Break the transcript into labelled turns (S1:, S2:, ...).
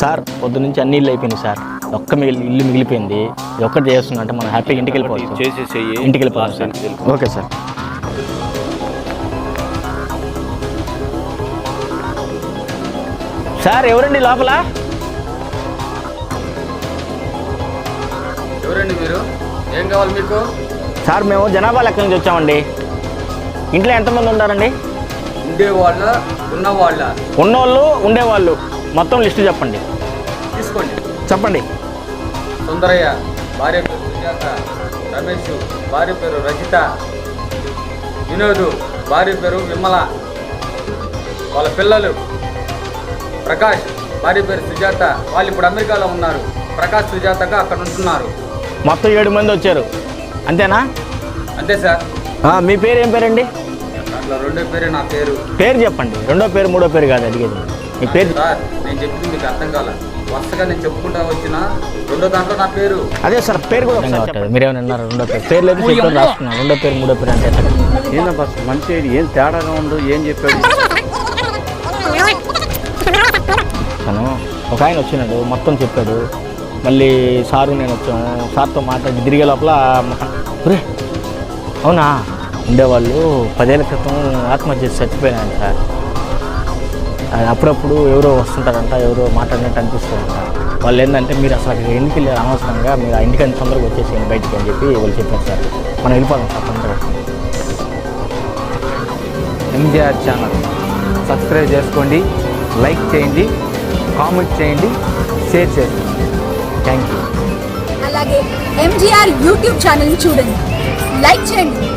S1: Sir పొద్దు నుంచి అన్ని ఇల్లు అయిపోయింది సార్. ఒక్క మిగిలి ఇల్లు మిగిలిపోయింది. ఒక్కటి చేస్తున్నా అంటే మనం హ్యాపీగా ఇంటికి వెళ్ళిపోవచ్చు
S2: చేసేసేయి
S1: ఇంటికి వెళ్ళిపోవాలి సార్. Okay sir. సార్ ఎవరండి లోపల?
S3: ఎవరండి మీరు? ఏం కావాలి మీకు?
S1: సార్ మేము జనాభా లెక్క నుంచి వచ్చామండి. ఇంట్లో ఎంతమంది ఉన్నారండి
S3: ఉండేవాళ్ళ ఉన్నవాళ్ళ?
S1: ఉన్నోళ్ళు ఉండేవాళ్ళు. మొత్తం లిస్టు చెప్పండి.
S3: తీసుకోండి.
S1: చెప్పండి.
S3: సుందరయ్య భార్య పేరు సుజాత రమేష్ భార్య పేరు రజిత వినోద్ భార్య పేరు విమల వాళ్ళ పిల్లలు ప్రకాష్ భార్య పేరు సుజాత వాళ్ళు ఇప్పుడు అమెరికాలో ఉన్నారు. ప్రకాష్ సుజాతగా అక్కడ ఉంటున్నారు.
S1: మొత్తం ఏడు మంది వచ్చారు. అంతేనా?
S3: అంతే సార్.
S1: ఆ, మీ పేరు ఏం పేరండి?
S3: అట్లా రెండో పేరే నా పేరు.
S1: పేరు చెప్పండి. రెండో పేరు మూడో పేరు కాదు అడిగేది మీ పేరు
S3: సార్ నేను చెప్పింది మీకు అర్థం కాల. వరుసగా నేను చెప్పుకుంటా వచ్చిన రెండో దాంట్లో నా పేరు.
S1: అదే సార్ పేరు కూడా ఒకసారి చెప్పండి. మీరేమైనా విన్నారు రెండో పేరు. పేరు లేదు రాసుకున్నాను రెండో పేరు మూడో పేరు అంటే ఎట్లా?
S2: మంచి ఏం తేడాగా ఉందో ఏం చెప్పాడు?
S1: తను ఒక ఆయన వచ్చినాడు మొత్తం చెప్పాడు. మళ్ళీ సారు నేను వచ్చాము. సార్తో మాట్లాడి తిరిగే లోపల ఒరే అవునా? ఉండేవాళ్ళు పదేళ్ళ క్రితం ఆత్మహత్య చేసి చచ్చిపోయినాను సార్. అప్పుడప్పుడు ఎవరో వస్తుంటారంట ఎవరో మాట్లాడినట్టు అనిపిస్తుందంట. వాళ్ళు ఏంటంటే మీరు అసలు అక్కడికి ఎందుకు వెళ్ళారు? అనవసరంగా మీరు ఆ ఇంటికి తొందరగా వచ్చేసేయండి బయటికి అని చెప్పి వాళ్ళు చెప్పారు సార్. మనం వెళ్ళిపోదాం సార్ తొందరగా.
S4: ఎంజీఆర్ ఛానల్ సబ్స్క్రైబ్ చేసుకోండి లైక్ చేయండి కామెంట్ చేయండి షేర్ చేయండి. Thank you.
S5: అలాగే ఎంజీఆర్ యూట్యూబ్ ఛానల్ని చూడండి లైక్ చేయండి.